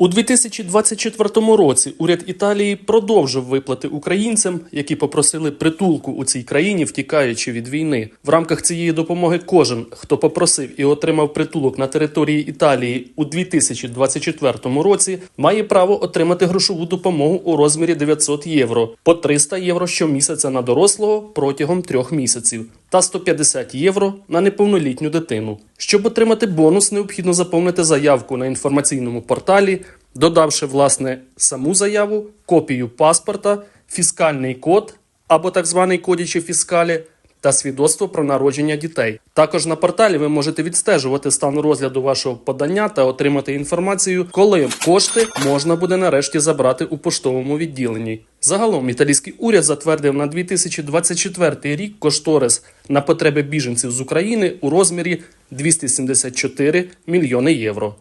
У 2024 році уряд Італії продовжив виплати українцям, які попросили притулку у цій країні, втікаючи від війни. В рамках цієї допомоги кожен, хто попросив і отримав притулок на території Італії у 2024 році, має право отримати грошову допомогу у розмірі 900 євро, по 300 євро щомісяця на дорослого протягом трьох місяців та 150 євро на неповнолітню дитину. Щоб отримати бонус, необхідно заповнити заявку на інформаційному порталі, додавши власне саму заяву, копію паспорта, фіскальний код або так званий кодічі фіскалі та свідоцтво про народження дітей. Також на порталі ви можете відстежувати стан розгляду вашого подання та отримати інформацію, коли кошти можна буде нарешті забрати у поштовому відділенні. Загалом італійський уряд затвердив на 2024 рік кошторис на потреби біженців з України у розмірі 274 мільйони євро.